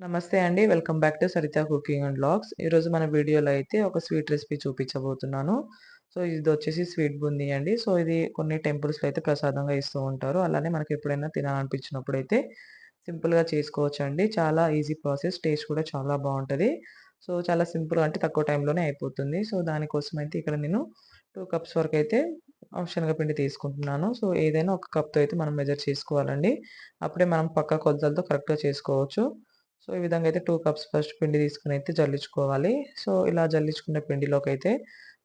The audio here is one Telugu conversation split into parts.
నమస్తే అండి. Welcome back to Saritha cooking and blogs ఈరోజు మన వీడియోలో అయితే ఒక స్వీట్ రెసిపీ చూపించబోతున్నాను. సో, ఇది వచ్చేసి స్వీట్ బూందీ అండి. సో, ఇది కొన్ని టెంపుల్స్‌లో అయితే ప్రసాదంగా ఇస్తూ ఉంటారు. అలానే మనకి ఎప్పుడైనా తినాలనిపించినప్పుడు అయితే సింపుల్‌గా చేసుకోవచ్చు అండి చాలా ఈజీ ప్రాసెస్. టేస్ట్ కూడా చాలా బాగుంటుంది సో, చాలా సింపుల్‌గా అంటే తక్కువ టైంలోనే అయిపోతుంది. సో, దానికోసం అయితే ఇక్కడ నేను టూ కప్స్ వరకైతే ఆహ్, శనగపిండి తీసుకుంటున్నాను. సో, ఏదైనా ఒక కప్‌తో అయితే మనం మెజర్ చేసుకోవాలండి. అప్పుడే మనం పక్క కొలతలతో కరెక్ట్‌గా చేసుకోవచ్చు. సో, ఈ విధంగా అయితే టూ కప్స్ ఫస్ట్ పిండి తీసుకుని అయితే జల్లించుకోవాలి. సో, ఇలా జల్లించుకున్న పిండిలోకైతే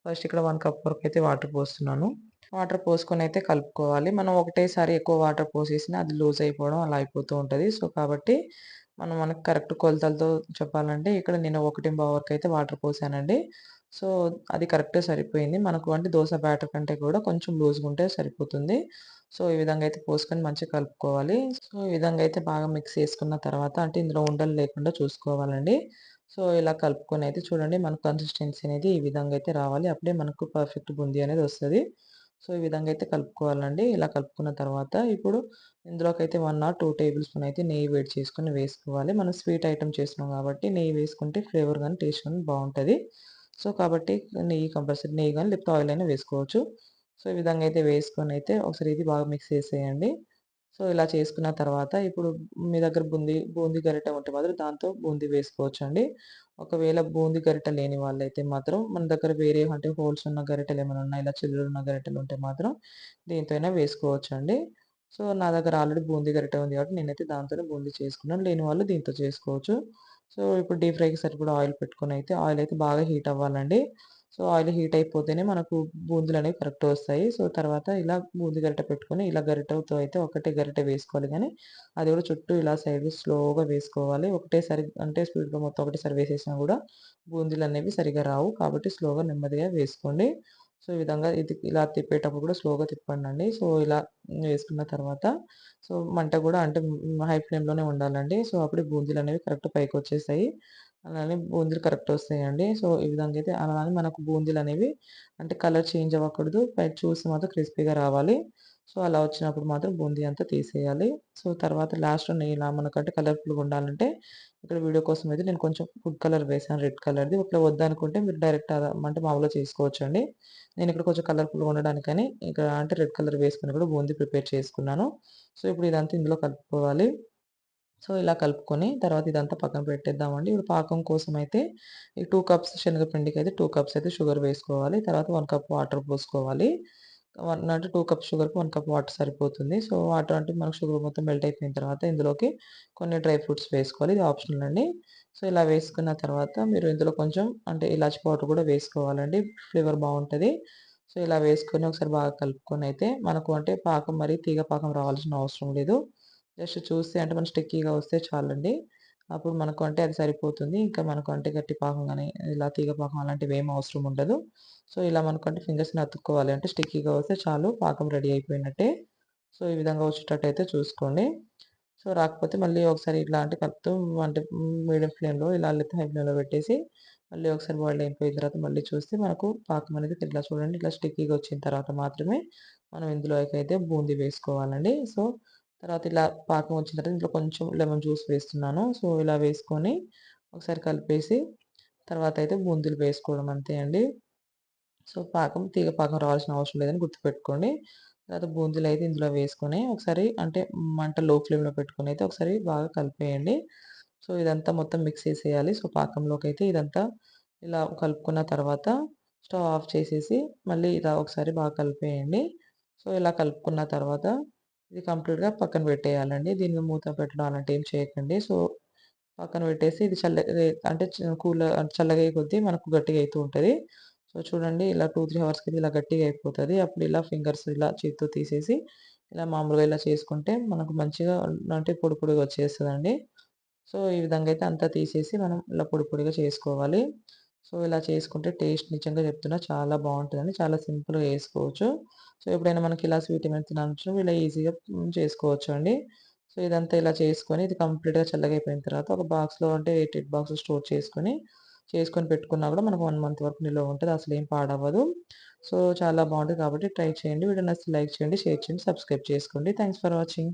ఫస్ట్ ఇక్కడ వన్ కప్ వరకు అయితే వాటర్ పోస్తున్నాను. వాటర్ పోసుకొని అయితే కలుపుకోవాలి. మనం ఒకటేసారి ఎక్కువ వాటర్ పోసేసినా అది లూజ్ అయిపోవడం అలా అయిపోతూ ఉంటుంది సో, కాబట్టి మనం మనకు కరెక్ట్ కొలతలతో చెప్పాలంటే ఇక్కడ నేను ఒకటి 1:15 అయితే వాటర్ పోసానండి. సో, అది కరెక్టే సరిపోయింది. మనకు అంటే దోశ బ్యాటర్ కంటే కూడా కొంచెం లూజ్‌గా ఉంటే సరిపోతుంది. సో, ఈ విధంగా అయితే పోసుకొని మంచిగా కలుపుకోవాలి. సో, ఈ విధంగా అయితే బాగా మిక్స్ చేసుకున్న తర్వాత అంటే ఇందులో ఉండలు లేకుండా చూసుకోవాలండి. సో, ఇలా కలుపుకొని అయితే చూడండి మనకు కన్సిస్టెన్సీ అనేది ఈ విధంగా అయితే రావాలి. అప్పుడే మనకు పర్ఫెక్ట్ బుంది అనేది వస్తుంది సో, ఈ విధంగా అయితే కలుపుకోవాలండి. ఇలా కలుపుకున్న తర్వాత ఇప్పుడు ఇందులోకైతే one or two tablespoon అయితే నెయ్యి వేడి చేసుకొని వేసుకోవాలి. మనం స్వీట్ ఐటెం చేస్తున్నాం కాబట్టి నెయ్యి వేసుకుంటే ఫ్లేవర్ కానీ టేస్ట్ కానీ బాగుంటుంది సో, కాబట్టి నెయ్యి కంపల్సరీ నెయ్యి కానీ లేకపోతే ఆయిల్ అయినా వేసుకోవచ్చు. సో, ఈ విధంగా అయితే వేసుకొని అయితే ఒకసారి ఇది బాగా మిక్స్ చేసేయండి. సో, ఇలా చేసుకున్న తర్వాత ఇప్పుడు మీ దగ్గర బూందీ బూందీ గరిటె ఉంటే మాత్రం దాంతో బూందీ వేసుకోవచ్చండి. ఒకవేళ బూందీ గరిటె లేని వాళ్ళైతే మాత్రం మన దగ్గర వేరే అంటే హోల్స్ ఉన్న గరిటెలు ఏమైనా ఉన్నాయి ఇలా చిల్లులున్న గరిటెలు ఉంటే మాత్రం దీంతో అయినా వేసుకోవచ్చండి. సో, నా దగ్గర ఆల్రెడీ బూందీ గరిటె ఉంది కాబట్టి నేనైతే దాంతోనే బూందీ చేసుకున్నాను. లేని వాళ్ళు దీంతో చేసుకోవచ్చు. సో, ఇప్పుడు డీప్ ఫ్రైకి సరిపడా ఆయిల్ పెట్టుకొని అయితే ఆయిల్ అయితే బాగా హీట్ అవ్వాలండి. సో, ఆయిల్ హీట్ అయిపోతేనే మనకు బూందలు అనేవి కరెక్ట్ వస్తాయి. సో, తర్వాత ఇలా బూందీ గరిటె పెట్టుకొని ఇలా గరిటతో అయితే ఒకటే గరిటె వేసుకోవాలి కానీ అది కూడా చుట్టూ ఇలా సైడ్ స్లోగా వేసుకోవాలి. ఒకటేసారి అంటే స్పీడ్‌గా మొత్తం ఒకటేసారి వేసేసినా కూడా బూందీలు అనేవి సరిగ్గా రావు. కాబట్టి స్లోగా నెమ్మదిగా వేసుకోండి. సో, ఈ విధంగా ఇది ఇలా తిప్పేటప్పుడు కూడా స్లోగా తిప్పండండి. సో, ఇలా వేసుకున్న తర్వాత సో, మంట కూడా అంటే హై ఫ్లేమ్‌లోనే ఉండాలండి. సో, అప్పుడు బూందీలు అనేవి కరెక్ట్ పైకొచ్చేస్తాయి. అలానే బూందీలు కరెక్ట్ వస్తాయండి. సో, ఈ విధంగా అయితే అలానే మనకు బూందీలు అనేవి అంటే కలర్ చేంజ్ అవ్వకూడదు. పై చూసి మాత్రం క్రిస్పీగా రావాలి. సో, అలా వచ్చినప్పుడు మాత్రం బూందీ అంతా తీసేయాలి. సో, తర్వాత లాస్ట్‌లో నెయ్యిలా మనకంటే కలర్‌ఫుల్‌గా ఉండాలంటే ఇక్కడ వీడియో కోసం అయితే నేను కొంచెం ఫుడ్ కలర్ వేసాను రెడ్ కలర్‌ది. ఇట్లా వద్దనుకుంటే మీరు డైరెక్ట్ అంటే మామూలుగా చేసుకోవచ్చండి. నేను ఇక్కడ కొంచెం కలర్‌ఫుల్‌గా ఉండడానికని ఇక్కడ అంటే రెడ్ కలర్ వేసుకుని కూడా బూందీ ప్రిపేర్ చేసుకున్నాను. సో, ఇప్పుడు ఇదంతా ఇందులో కలుపుకోవాలి. సో, ఇలా కలుపుకొని తర్వాత ఇదంతా పక్కన పెట్టేద్దామండి. ఇప్పుడు పాకం కోసం అయితే ఈ టూ కప్స్ శనగపిండికి అయితే టూ కప్స్ అయితే షుగర్ వేసుకోవాలి. తర్వాత వన్ కప్ వాటర్ పోసుకోవాలి. వన్ అంటే టూ కప్ షుగర్‌కి వన్ కప్ వాటర్ సరిపోతుంది. సో, వాటర్ అంటే మనకు షుగర్ మొత్తం మెల్ట్ అయిపోయిన తర్వాత ఇందులోకి కొన్ని డ్రై ఫ్రూట్స్ వేసుకోవాలి. ఇది ఆప్షనల్ అండి. సో, ఇలా వేసుకున్న తర్వాత మీరు ఇందులో కొంచెం అంటే ఇలాచి పౌడర్ కూడా వేసుకోవాలండి. ఫ్లేవర్ బాగుంటుంది సో, ఇలా వేసుకొని ఒకసారి బాగా కలుపుకొని అయితే మనకు అంటే పాకం మరి తీగ పాకం రావాల్సిన అవసరం లేదు. జస్ట్ చూస్తే అంటే మనం స్టిక్కీగా వస్తే చాలండి. అప్పుడు మనకు అంటే అది సరిపోతుంది. ఇంకా మనకు అంటే గట్టి పాకం కానీ ఇలా తీగ పాకం అలాంటివి ఏం అవసరం ఉండదు. సో, ఇలా మనకు అంటే ఫింగర్స్‌ని అతుక్కోవాలి. అంటే స్టిక్కీగా వస్తే చాలు పాకం రెడీ అయిపోయినట్టే. సో, ఈ విధంగా వచ్చేటట్టయితే చూసుకోండి. సో, రాకపోతే మళ్ళీ ఒకసారి ఇట్లా అంటే కలుపుతూ అంటే మీడియం ఫ్లేమ్‌లో ఇలా లేకపోతే హై ఫ్లేమ్‌లో పెట్టేసి మళ్ళీ ఒకసారి బాయిల్డ్ అయిపోయిన తర్వాత మళ్ళీ చూస్తే మనకు పాకం అనేది ఇట్లా చూడండి ఇట్లా స్టిక్కీగా వచ్చిన తర్వాత మాత్రమే మనం ఇందులోకైతే బూందీ వేసుకోవాలండి. సో, తర్వాత ఇలా పాకం వచ్చిన తర్వాత ఇందులో కొంచెం లెమన్ జ్యూస్ వేస్తున్నాను. సో, ఇలా వేసుకొని ఒకసారి కలిపేసి తర్వాత అయితే బూందీలు వేసుకోవడం అంతే అండి. సో, పాకం తీగ పాకం రావాల్సిన అవసరం లేదని గుర్తుపెట్టుకోండి. తర్వాత బూందీలు అయితే ఇందులో వేసుకొని ఒకసారి అంటే మంట లో ఫ్లేమ్‌లో పెట్టుకొని అయితే ఒకసారి బాగా కలిపేయండి. సో, ఇదంతా మొత్తం మిక్స్ చేసేయాలి. సో, పాకంలోకి అయితే ఇదంతా ఇలా కలుపుకున్న తర్వాత స్టవ్ ఆఫ్ చేసేసి మళ్ళీ ఇలా ఒకసారి బాగా కలిపేయండి. సో, ఇలా కలుపుకున్న తర్వాత ఇది కంప్లీట్‌గా పక్కన పెట్టేయాలండి. దీన్ని మూత పెట్టడం అలాంటివి ఏం చేయకండి. సో, పక్కన పెట్టేసి ఇది చల్ల అంటే కూల చల్లగా కొద్దీ మనకు గట్టిగా అవుతూ ఉంటుంది సో, చూడండి ఇలా 2, 3 అవర్స్‌కి ఇలా గట్టిగా అయిపోతుంది అప్పుడు ఇలా ఫింగర్స్ ఇలా చేత్తో తీసేసి ఇలా మామూలుగా ఇలా చేసుకుంటే మనకు మంచిగా అంటే పొడి పొడిగా వచ్చేస్తుందండి సో, ఈ విధంగా అయితే అంతా తీసేసి మనం ఇలా పొడి పొడిగా చేసుకోవాలి. సో, ఇలా చేసుకుంటే టేస్ట్ నిజంగా చెప్తున్నా చాలా బాగుంటుందని చాలా సింపుల్‌గా చేసుకోవచ్చు. సో, ఎప్పుడైనా మనకి ఇలా స్వీట్ ఏమైనా తినాలనిపించినప్పుడు ఇలా ఈజీగా చేసుకోవచ్చు అండి సో, ఇదంతా ఇలా చేసుకొని ఇది కంప్లీట్‌గా చల్లగా అయిపోయిన తర్వాత ఒక బాక్స్‌లో అంటే ఎయిట్ బాక్స్‌లో స్టోర్ చేసుకొని, చేసుకొని పెట్టుకున్నా కూడా మనకు వన్ మంత్ వరకు నిల్వ ఉంటది. అసలేం పాడవ్వదు. సో, చాలా బాగుంటుంది కాబట్టి ట్రై చేయండి. వీడియో నచ్చితే లైక్ చేయండి, షేర్ చేయండి, సబ్స్క్రైబ్ చేసుకోండి. Thanks for watching.